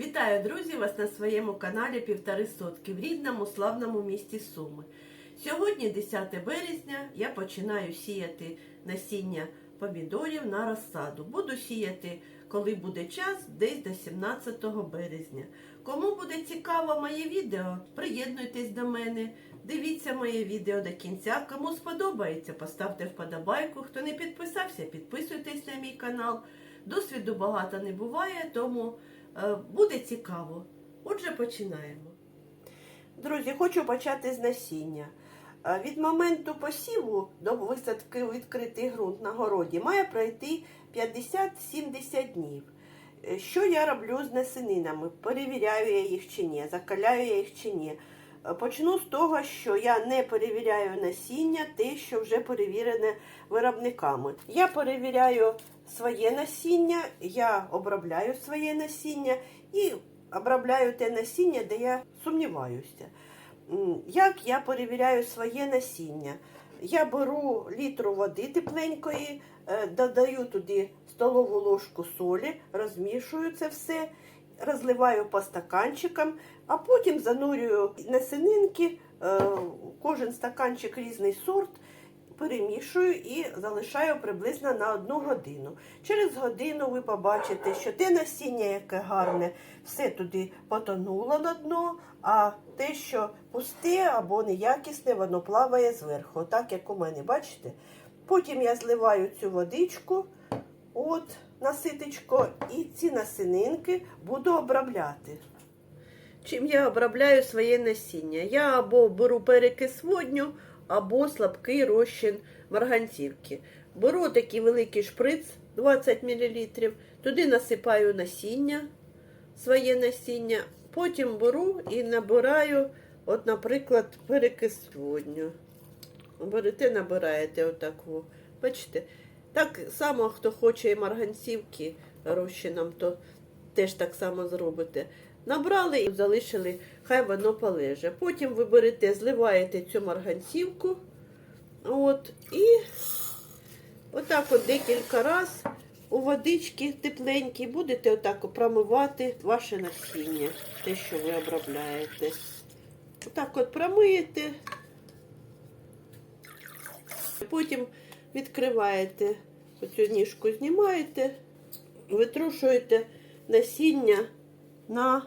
Вітаю, друзі, вас на своєму каналі Півтори Сотки в рідному славному місті Суми. Сьогодні, 10 березня, я починаю сіяти насіння помідорів на розсаду. Буду сіяти, коли буде час, десь до 17 березня. Кому буде цікаво моє відео, приєднуйтесь до мене, дивіться моє відео до кінця. Кому сподобається, поставте вподобайку. Хто не підписався, підписуйтесь на мій канал. Досвіду багато не буває, тому буде цікаво. Отже, починаємо. Друзі, хочу почати з насіння. Е, Від моменту посіву до висадки у відкритий ґрунт на городі має пройти 50-70 днів. Е, Що я роблю з насінинами? Перевіряю я їх чи ні, закаляю я їх чи ні. Почну з того, що я не перевіряю насіння, те, що вже перевірене виробниками. Я перевіряю своє насіння, я обробляю своє насіння і обробляю те насіння, де я сумніваюся. Як я перевіряю своє насіння? Я беру літру води тепленької, е, додаю туди столову ложку солі, розмішую це все, розливаю по стаканчикам, а потім занурюю насінинки, е, кожен стаканчик різний сорт, перемішую і залишаю приблизно на одну годину. Через годину ви побачите, що те насіння, яке гарне, все туди потонуло на дно, а те, що пусте або неякісне, воно плаває зверху, так як у мене, бачите? Потім я зливаю цю водичку, от наситочко, і ці насінинки буду обробляти. Чим я обробляю своє насіння? Я або беру перекис водню, або слабкий розчин марганцівки. Беру такий великий шприц 20 мл, туди насипаю насіння, своє насіння, потім беру і набираю, от, наприклад, перекис водню. Берете, набираєте отаку. Бачите? Так само, хто хоче марганцівки розчином, то теж так само зробите. Набрали і залишили, хай воно полеже. Потім ви берете, зливаєте цю марганцівку. От, і отак от декілька разів у водички тепленькій будете отак промивати ваше насіння, те, що ви обробляєте. Отак от промиєте. Потім відкриваєте оцю ніжку, знімаєте, витрушуєте насіння на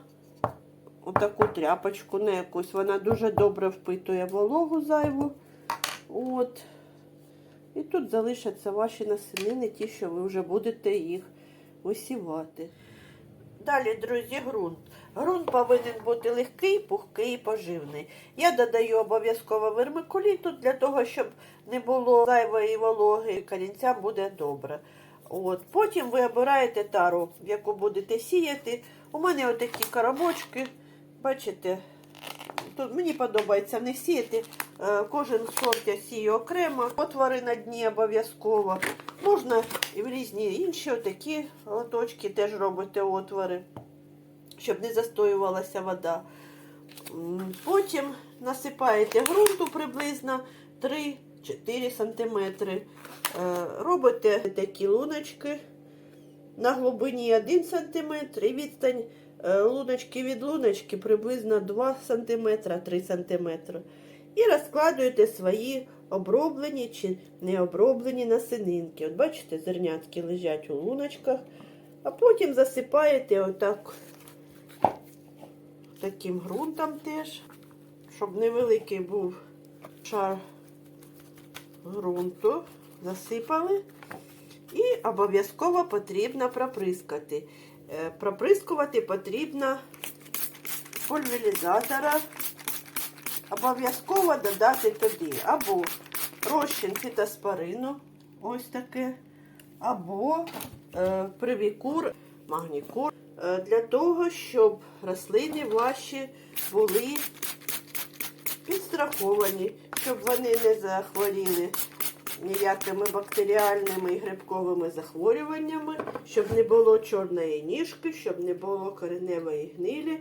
отаку тряпочку, на якусь. Вона дуже добре впитує вологу зайву. От. І тут залишаться ваші насінини, ті, що ви вже будете їх висівати. Далі, друзі, ґрунт. Ґрунт повинен бути легкий, пухкий і поживний. Я додаю обов'язково вермикуліту для того, щоб не було зайвої вологи, корінцям буде добре. От. Потім ви обираєте тару, в яку будете сіяти. У мене отакі коробочки, бачите, тут мені подобається не сіяти. Е, Кожен сорт я сію окремо, отвори на дні обов'язково. Можна і в різні інші отакі лоточки теж робити отвори, щоб не застоювалася вода. Потім насипаєте ґрунту приблизно 3-4 см. Робите такі луночки на глибині 1 см і відстань е, луночки від луночки приблизно 2 см, 3 см. І розкладуєте свої оброблені чи не оброблені насининки. От бачите, зернятки лежать у луночках, а потім засипаєте отак таким ґрунтом теж, щоб невеликий був шар ґрунту. Засипали. І обов'язково потрібно проприскати. Е, Проприскувати потрібно пульверизатора. Обов'язково додати туди або розчин фітоспорину, ось таке, або е, привікур, магнікур, е, для того, щоб рослини ваші були підстраховані, щоб вони не захворіли ніякими бактеріальними і грибковими захворюваннями, щоб не було чорної ніжки, щоб не було кореневої гнилі.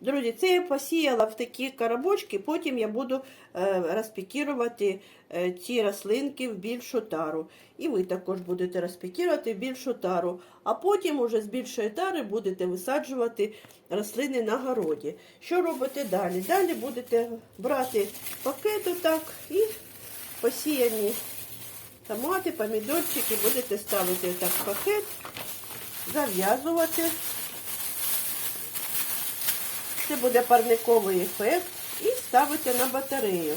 Друзі, це я посіяла в такі коробочки, потім я буду е, розпікірувати е, ці рослинки в більшу тару. І ви також будете розпікірувати в більшу тару. А потім уже з більшої тари будете висаджувати рослини на городі. Що робите далі? Далі будете брати пакет отак і посіяні томати, помідорчики будете ставити отак в пакет, зав'язувати. Це буде парниковий ефект і ставите на батарею.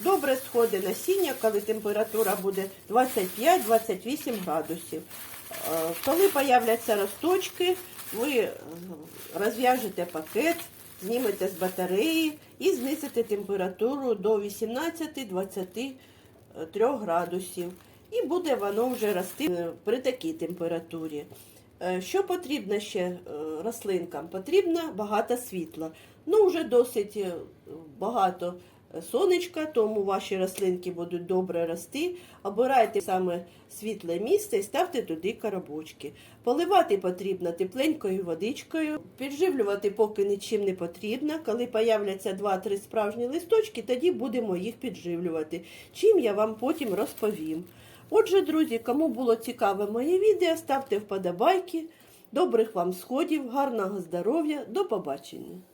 Добре сходить насіння, коли температура буде 25-28 градусів. Е, Коли появляться росточки, ви розв'яжете пакет, знімете з батареї і знизите температуру до 18-23 градусів. І буде воно вже рости е, при такій температурі. Е, Що потрібно ще е, рослинкам? Потрібно багато світла. Ну, вже досить багато сонечка, тому ваші рослинки будуть добре рости. Обирайте саме світле місце і ставте туди коробочки. Поливати потрібно тепленькою водичкою, підживлювати поки нічим не потрібно. Коли появляться 2-3 справжні листочки, тоді будемо їх підживлювати. Чим я вам потім розповім. Отже, друзі, кому було цікаве моє відео, ставте вподобайки. Добрих вам сходів, гарного здоров'я, до побачення!